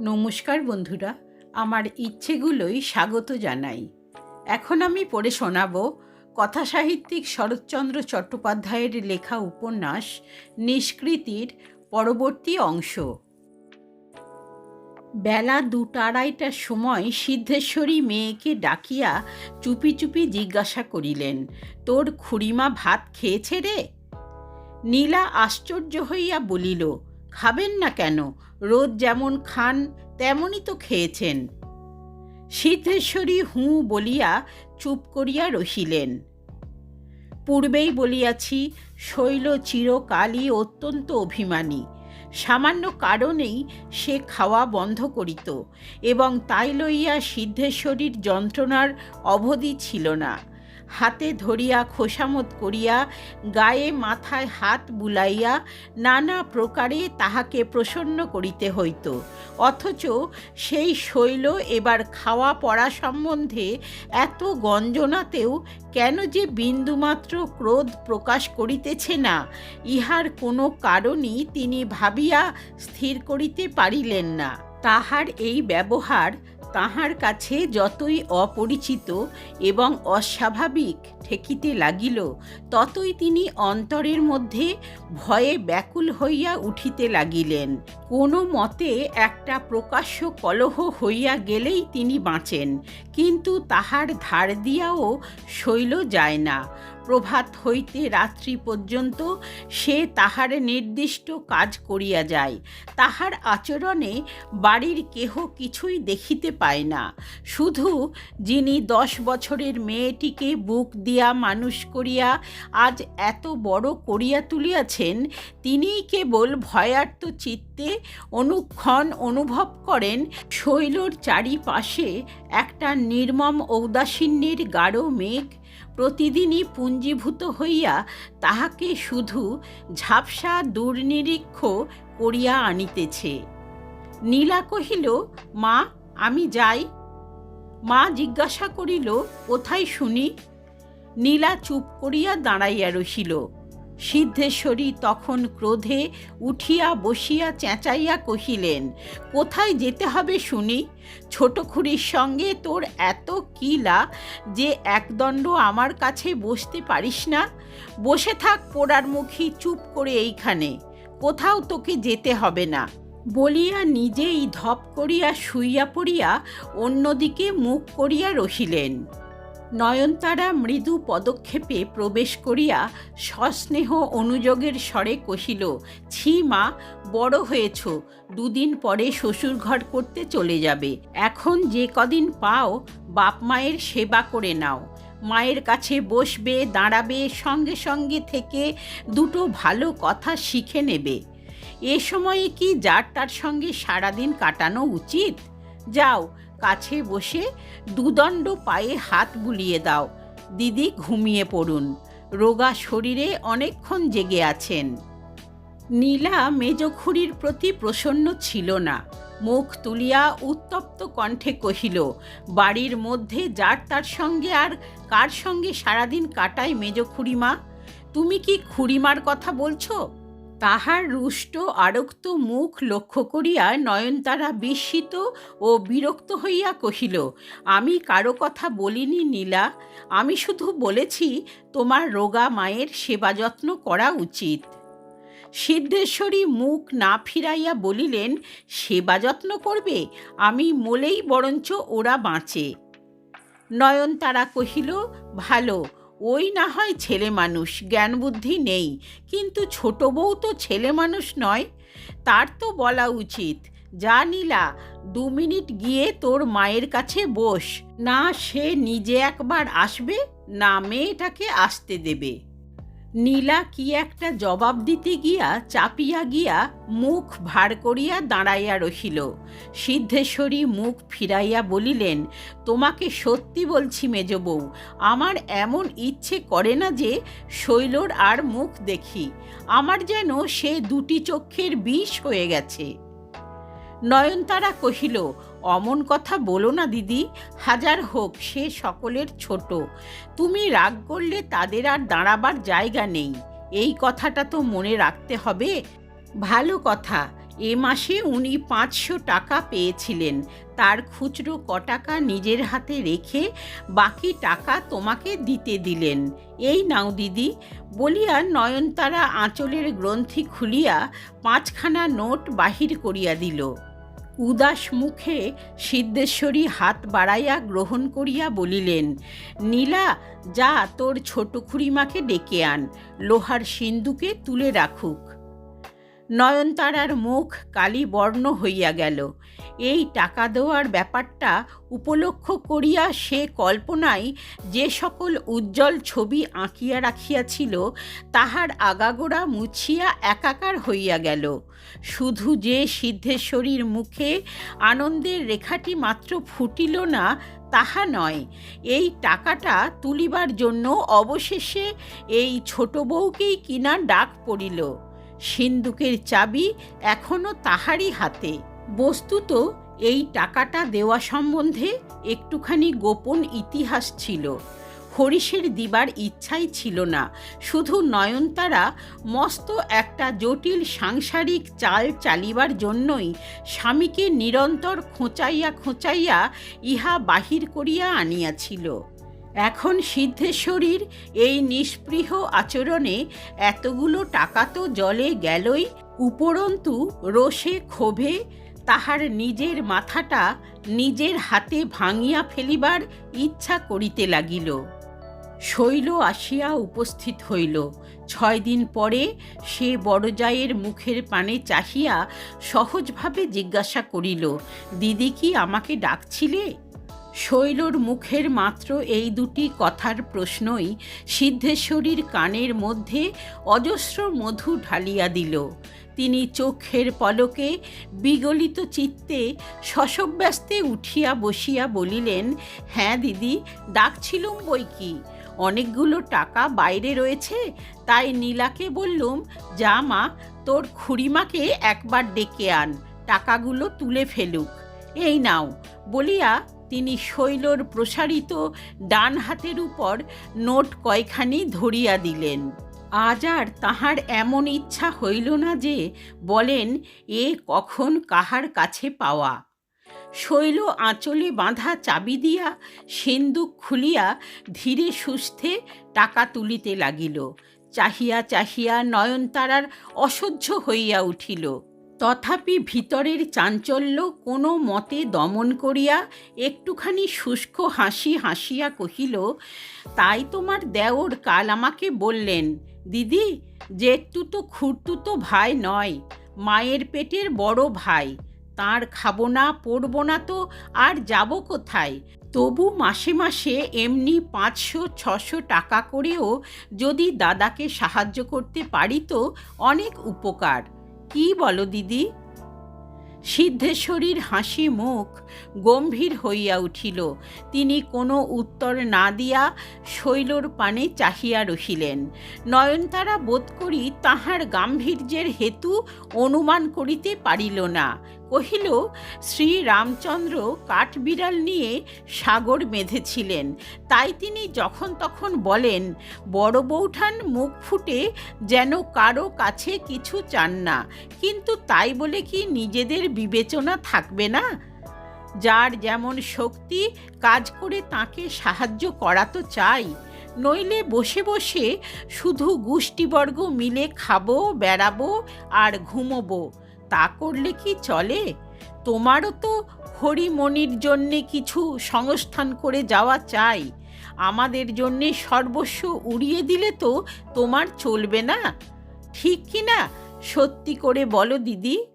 নমস্কার বন্ধুরা, আমার ইচ্ছেগুলোই স্বাগত জানাই। এখন আমি পড়ে শোনাব কথাসাহিত্যিক শরৎচন্দ্র চট্টোপাধ্যায়ের লেখা উপন্যাস নিষ্কৃতির পরবর্তী অংশ। বেলা দুটা আড়াইটার সময় সিদ্ধেশ্বরী মেয়েকে ডাকিয়া চুপি চুপি জিজ্ঞাসা করিলেন, তোর খুড়িমা ভাত খেয়েছে রে? নীলা আশ্চর্য হইয়া বলিল খাবেন না কেন? রোজ যেমন খান, তেমনই তো খেয়েছেন। সিদ্ধেশ্বরী হুঁ বলিয়া চুপ করিয়া রহিলেন। পূর্বেই বলিয়াছি, শৈল চিরকালই অত্যন্ত অভিমানী। সামান্য কারণেই সে খাওয়া বন্ধ করিত এবং তাই লইয়া সিদ্ধেশ্বরীর যন্ত্রণার অবধি ছিল না। হাতে ধরিয়া খোসামত করিয়া, গায়ে মাথায় হাত বুলাইয়া নানা প্রকারে তাহাকে প্রসন্ন করিতে হইত। অথচ সেই শৈল এবার খাওয়া পড়া সম্বন্ধে এত গঞ্জনাতেও কেন যে বিন্দুমাত্র ক্রোধ প্রকাশ করিতেছে না, ইহার কোনো কারণই তিনি ভাবিয়া স্থির করিতে পারিলেন না। তাহার এই ব্যবহার তাহার কাছে যতই অপরিচিত এবং অস্বাভাবিক ঠেকিতে লাগিল, ততই তিনি অন্তরের মধ্যে ভয়ে ব্যাকুল হইয়া উঠিতে লাগিলেন। কোনো মতে একটা প্রকাশ্য কলহ হইয়া গেলেই তিনি বাঁচেন, কিন্তু তাহার ধার দিয়াও শৈল যায় না। প্রভাত হইতে রাত্রি পর্যন্ত সে তাহার নির্দিষ্ট কাজ করিয়া যায়। তাহার আচরণে বাড়ির কেহ কিছুই দেখিতে পায় না। শুধু যিনি দশ বছরের মেয়েটিকে বুক দিয়া মানুষ করিয়া আজ এত বড় করিয়া তুলিয়াছেন, তিনিই কেবল ভয়ার্ত চিত্তে অনুক্ষণ অনুভব করেন, শৈলর চারিপাশে একটা নির্মম ঔদাসীন্যের গাঢ় মেঘ প্রতিদিনই পুঞ্জীভূত হইয়া তাহাকে শুধু ঝাপসা দুর্নিরীক্ষ করিয়া আনিতেছে। নীলা কহিল, মা, আমি যাই। মা জিজ্ঞাসা করিল, কোথায় শুনি? নীলা চুপ করিয়া দাঁড়াইয়া রহিল। সিদ্ধেশ্বরী তখন ক্রোধে উঠিয়া বসিয়া চেঁচাইয়া কহিলেন, কোথায় যেতে হবে শুনি? ছোট খুড়ির সঙ্গে তোর এত কিলা যে একদণ্ড আমার কাছে বসতে পারিস না? বসে থাক পোড়ার মুখী চুপ করে এইখানে। কোথাও তোকে যেতে হবে না। বলিয়া নিজেই ধপ করিয়া শুইয়া পড়িয়া অন্যদিকে মুখ করিয়া রহিলেন। নয়নতারা মৃদু পদক্ষেপে প্রবেশ করিয়া সস্নেহ অনুযোগের স্বরে কহিল, ছি মা, বড় হয়েছ, দুদিন পরে শ্বশুরঘর করতে চলে যাবে। এখন যে কদিন পাও বাপ মায়ের সেবা করে নাও। মায়ের কাছে বসবে, দাঁড়াবে, সঙ্গে সঙ্গে থেকে দুটো ভালো কথা শিখে নেবে। এ সময়ে কি যার তার সঙ্গে সারাদিন কাটানো উচিত? যাও কাছে বসে দুদণ্ড পায়ে হাত বুলিয়ে দাও। দিদি ঘুমিয়ে পড়ুন। রোগা শরীরে অনেকক্ষণ জেগে আছেন। নীলা মেজখুরির প্রতি প্রসন্ন ছিল না। মুখ তুলিয়া উত্তপ্ত কণ্ঠে কহিল, বাড়ির মধ্যে যার তার সঙ্গে আর কার সঙ্গে সারাদিন কাটায় মেজখুড়িমা তুমি কি খুড়িমার কথা বলছো? তাহার রুষ্ট আরক্ত মুখ লক্ষ্য করিয়া নয়নতারা বিস্মিত ও বিরক্ত হইয়া কহিল, আমি কারও কথা বলিনি নীলা, আমি শুধু বলেছি তোমার রোগা মায়ের সেবা যত্ন করা উচিত সিদ্ধেশ্বরী মুখ না ফিরাইয়া বলিলেন, সেবা যত্ন করবে, আমি মোলেই বরঞ্চ ওরা বাঁচে নয়নতারা কহিল, ভালো ওই না হয় ছেলে মানুষ, জ্ঞান বুদ্ধি নেই। কিন্তু ছোট বউ তো ছেলে মানুষ নয়। তার তো বলা উচিত, যা নীলা, দু মিনিট গিয়ে তোর মায়ের কাছে বস। না সে নিজে একবার আসবে, না মেয়েটাকে আসতে দেবে। নীলা কি একটা জবাব দিতে গিয়া চাপিয়া গিয়া মুখ ভার করিয়া দাঁড়াইয়া রহিল। সিদ্ধেশ্বরী মুখ ফিরাইয়া বলিলেন, তোমাকে সত্যি বলছি মেজ বউ আমার এমন ইচ্ছে করে না যে শৈলর আর মুখ দেখি। আমার যেন সে দুটি চক্ষের বিষ হয়ে গেছে। নয়নতারা কহিল অমন কথা বলো না, দিদি। হাজার হোক, সে সকলের ছোট। তুমি রাগ করলে তাদের আর দাঁড়াবার জায়গা নেই। এই কথাটা তো মনে রাখতে হবে। ভালো কথা। এ মাসে উনি পাঁচশো টাকা পেয়েছিলেন। তার খুচরো ক টাকা নিজের হাতে রেখে বাকি টাকা তোমাকে দিতে দিলেন। এই নাও, দিদি। বলিয়া নয়নতারা আঁচলের গ্রন্থি খুলিয়া পাঁচখানা নোট বাহির করিয়া দিল। উদাস মুখে সিদ্ধেশ্বরী হাত বাড়াইয়া গ্রহণ করিয়া বলিলেন, নীলা, যা তোর ছোট খুড়িমাকে ডেকে আন, লোহার সিন্দুকে তুলে রাখুক। নয়নতারার মুখ কালি বর্ণ হইয়া গেল। এই টাকা দেওয়ার ব্যাপারটা উপলক্ষ করিয়া সে কল্পনায় যে সকল উজ্জ্বল ছবি আঁকিয়া রাখিয়াছিল, তাহার আগাগোড়া মুছিয়া একাকার হইয়া গেল। শুধু যে সিদ্ধেশ্বরীর মুখে আনন্দের রেখাটি মাত্র ফুটিল না, তাহা নয়, এই টাকাটা তুলিবার জন্য অবশেষে এই ছোট বউকেই কিনা ডাক পড়িল। সিন্দুকের চাবি এখনও তাহারই হাতে। বস্তুত এই টাকাটা দেওয়া সম্বন্ধে একটুখানি গোপন ইতিহাস ছিল। হরিশের দিবার ইচ্ছাই ছিল না। শুধু নয়নতারা মস্ত একটা জটিল সাংসারিক চাল চালিবার জন্যই স্বামীকে নিরন্তর খোঁচাইয়া খোঁচাইয়া ইহা বাহির করিয়া আনিয়াছিল। এখন সিদ্ধেশ্বরীর এই নিষ্পৃহ আচরণে এতগুলো টাকা তো জলে গেলই, উপরন্তু রোষে ক্ষোভে তাহার নিজের মাথাটা নিজের হাতে ভাঙিয়া ফেলিবার ইচ্ছা করিতে লাগিল। শৈল আসিয়া উপস্থিত হইল। ছয় দিন পরে সে বড়জায়ের মুখের পানে চাহিয়া সহজভাবে জিজ্ঞাসা করিল, দিদি কি আমাকে ডাকছিলে? শৈলর মুখের মাত্র এই দুটি কথার প্রশ্নই সিদ্ধেশ্বরীর কানের মধ্যে অজস্র মধু ঢালিয়া দিল। তিনি চোখের পলকে বিগলিত চিত্তে শশব্যস্তে উঠিয়া বসিয়া বলিলেন হ্যাঁ দিদি, ডাকছিলুম বই কি? অনেকগুলো টাকা বাইরে রয়েছে? তাই নীলাকে বললুম, যা মা, তোর খুড়িমাকে একবার ডেকে আন, টাকাগুলো তুলে ফেলুক। এই নাও। বলিয়া তিনি শৈলর প্রসারিত ডান হাতের উপর নোট কয়খানি ধরিয়া দিলেন। আজ আর তাহার এমন ইচ্ছা হইল না যে বলেন, এ কখন কাহার কাছে পাওয়া। শৈল আঁচলে বাঁধা চাবি দিয়া সিন্দুক খুলিয়া ধীরে সুস্থে টাকা তুলিতে লাগিল। চাহিয়া চাহিয়া নয়নতারার অসহ্য হইয়া উঠিল। তথাপি ভিতরের চাঞ্চল্য কোনো মতে দমন করিয়া একটুখানি শুষ্ক হাসি হাসিয়া কহিল, তাই তোমার দেওর কাল আমাকে বললেন। দিদি জেঠতু তো খুঁড়তু তো ভাই নয়, মায়ের পেটের বড় ভাই। তার খাব না, পড়ব না তো, আর যাব কোথায়? তবু মাসে মাসে এমনি পাঁচশো, ছশো টাকা করেও যদি দাদাকে সাহায্য করতে পারি তো অনেক উপকার। কি বলো দিদি? সিদ্ধেশ্বরীর হাসি মুখ গম্ভীর হইয়া উঠিল। তিনি কোনো উত্তর না দিয়া শৈলর পানে চাহিয়া রহিলেন। নয়নতারা বোধ করি তাহার গাম্ভীর্যের হেতু অনুমান করিতে পারিল না। কহিল, শ্রী রামচন্দ্র কাঠবিড়াল নিয়ে সাগর বেঁধেছিলেন। তাই তিনি যখন তখন বলেন, বড় বৌঠান মুখ ফুটে যেন কারও কাছে কিছু চান না, কিন্তু তাই বলে কি নিজেদের বিবেচনা থাকবে না? যার যেমন শক্তি, কাজ করে তাকে সাহায্য করা তো চাই। নইলে বসে বসে শুধু গোষ্ঠীবর্গ মিলে খাব, বেড়াবো আর ঘুমোবো। তা করলে কি চলে? তোমারও তো হরিমণির জন্যে কিছু সংস্থান করে যাওয়া চাই। আমাদের জন্যে সর্বস্ব উড়িয়ে দিলে তো তোমার চলবে না। ঠিক কি না? সত্যি করে বলো দিদি।